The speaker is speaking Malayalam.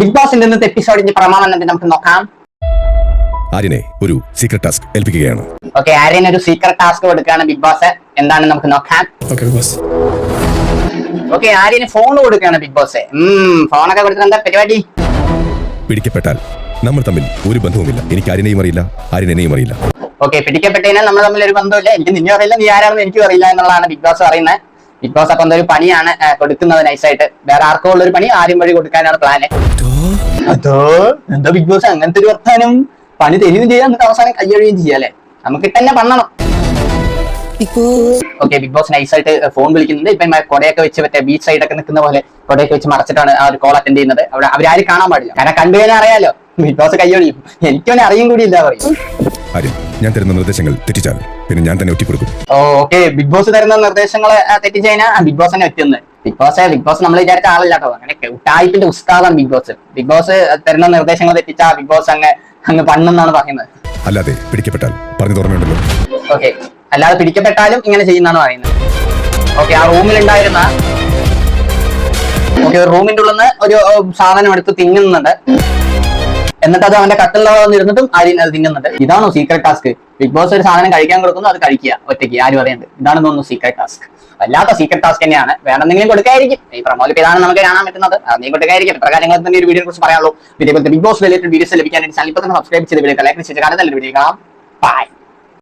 ബിഗ് ബോസിന്റെ ഇന്നത്തെ എപ്പിസോഡിന്റെ പ്രമാണം എന്നിട്ട് നമുക്ക് നോക്കാം. ആര്യനെ ഒരു സീക്രട്ട് ടാസ്ക് ഏൽപ്പിക്കുകയാണ്. ഓക്കെ ആര്യൻ ഒരു സീക്രട്ട് ടാസ്ക് കൊടുക്കുകയാണ് ബിഗ് ബോസ് എന്താണ് നമുക്ക് നോക്കാം. ഓക്കെ ബിഗ് ബോസ് ഓക്കെ ആര്യന് ഫോൺ കൊടുക്കുകയാണ് ബിഗ് ബോസ് ഫോണൊക്കെ കൊടുത്തിട്ട് എന്താ പരിപാടി? പിടിക്കപ്പെട്ടാൽ നമ്മൾ തമ്മിൽ ഒരു ബന്ധവുമില്ല. എനിക്ക് ആര്യനെയും അറിയില്ല ആര്യൻ എന്നെയും അറിയില്ല. ഓക്കെ പിടിക്കപ്പെട്ടതിനാൽ നമ്മൾ തമ്മിൽ ഒരു ബന്ധമില്ല എനിക്ക് നിന്നെ അറിയില്ല നീ ആരാണെന്ന് എനിക്കും അറിയില്ല എന്നുള്ളതാണ് ബിഗ് ബോസ് പറയുന്നത്. ബിഗ് ബോസ് അപ്പൊ എന്തൊരു പണിയാണ് കൊടുക്കുന്നത് നൈസായിട്ട് വേറെ ആർക്കോ ഉള്ള ഒരു പണി ആരും വഴി കൊടുക്കാനാണ് പ്ലാന് അതോ എന്താ? ബിഗ് ബോസ് അങ്ങനത്തെ ഒരു വർത്താനം. പണി തരുകയും ചെയ്യാം എന്നിട്ട് അവസാനം കയ്യഴുകയും ചെയ്യാല്ലേ നമുക്ക് തന്നെ പണ്ണണം. ഓക്കെ ബിഗ് ബോസ് നൈസായിട്ട് ഫോൺ വിളിക്കുന്നുണ്ട്. ഇപ്പൊ കൊടയൊക്കെ വെച്ച് മറ്റേ ബീച്ച് സൈഡ് ഒക്കെ നിൽക്കുന്ന പോലെ കൊടയൊക്കെ വെച്ച് മറച്ചിട്ടാണ് ആ ഒരു കോൾ അറ്റൻഡ് ചെയ്യുന്നത്. അവിടെ അവരാരും കാണാൻ പാടില്ല. കാരണം കണ്ടു കഴിഞ്ഞാൽ അറിയാലോ. ബിഗ് ബോസ് കയ്യൊഴിയും എനിക്കൊന്നും അറിയും കൂടി ഇല്ല പറയും. ആര്യൻ ഞാൻ തരുന്ന നിർദ്ദേശങ്ങൾ തെറ്റിച്ചാൽ. പിന്നെ ഞാൻ തന്നെ ഒറ്റിക്കൊടുക്കും. ഓക്കെ ബിഗ് ബോസ് തരുന്ന നിർദ്ദേശങ്ങൾ തെറ്റിച്ച് കഴിഞ്ഞാൽ ബിഗ് ബോസ് തന്നെ എത്തുന്നത് ബിഗ് ബോസ് ബിഗ് ബോസ് നമ്മൾ വിചാരിച്ച ആളല്ലാത്തത് കേട്ടോ. അങ്ങനെ ഉട്ടായിപ്പിന്റെ ഉസ്താദാണ് ബിഗ് ബോസ് ബിഗ് ബോസ് തരുന്ന നിർദ്ദേശങ്ങൾ തെറ്റിച്ചാ ബിഗ് ബോസ് അങ്ങ് അങ്ങ് പണ്ണെന്നാണ് പറയുന്നത്. അല്ലാതെ പിടിക്കപ്പെട്ടാൽ. പറഞ്ഞു തുറന്നുണ്ടല്ലോ ഓക്കെ അല്ലാതെ പിടിക്കപ്പെട്ടാലും ഇങ്ങനെ ചെയ്യുന്നതാണ് പറയുന്നത്. ഓക്കെ ആ റൂമിലുണ്ടായിരുന്ന ഓക്കെ റൂമിന്റെ ഉള്ളിൽ നിന്ന് ഒരു സാധനം എടുത്ത് തിന്നുന്നുണ്ട്. എന്നിട്ട് അത് അവന്റെ കട്ടിലുള്ള വന്നിരുന്നിട്ടും ആര്യൻ അത് തിന്നുന്നുണ്ട്. ഇതാണോ സീക്രട്ട് ടാസ്ക് ബിഗ് ബോസ് ഒരു സാധനം കഴിക്കാൻ കൊടുക്കുന്നു അത് കഴിക്കുക ഒറ്റയ്ക്ക്. ആരും അറിയണ്ട്. ഇതാണ് തോന്നുന്നു സീക്രട്ട് ടാസ്ക് വല്ലാത്ത സീക്രട്ട് ടാസ്ക് തന്നെയാണ്. വേണമെന്നെങ്കിലും കൊടുക്കായിരിക്കും. ഈ പ്രമോലി ഇതാണ് നമുക്ക് കാണാൻ പറ്റുന്നത്? നീ കൊടുക്കായിരിക്കും. ഇത്ര കാര്യങ്ങൾ തന്നെ ഒരു വീഡിയോ കുറിച്ച് പറയാനുള്ളൂ. ഇതേപോലത്തെ ബിഗ് ബോസ് റിലേറ്റഡ് വീഡിയോസ് ലഭിക്കാൻ ചാനൽ സബ്സ്ക്രൈബ് ചെയ്ത് വീഡിയോ ലൈക്ക് ചെയ്ത് കാണാൻ നല്ലൊരു വീഡിയോ കാണാം. ബൈ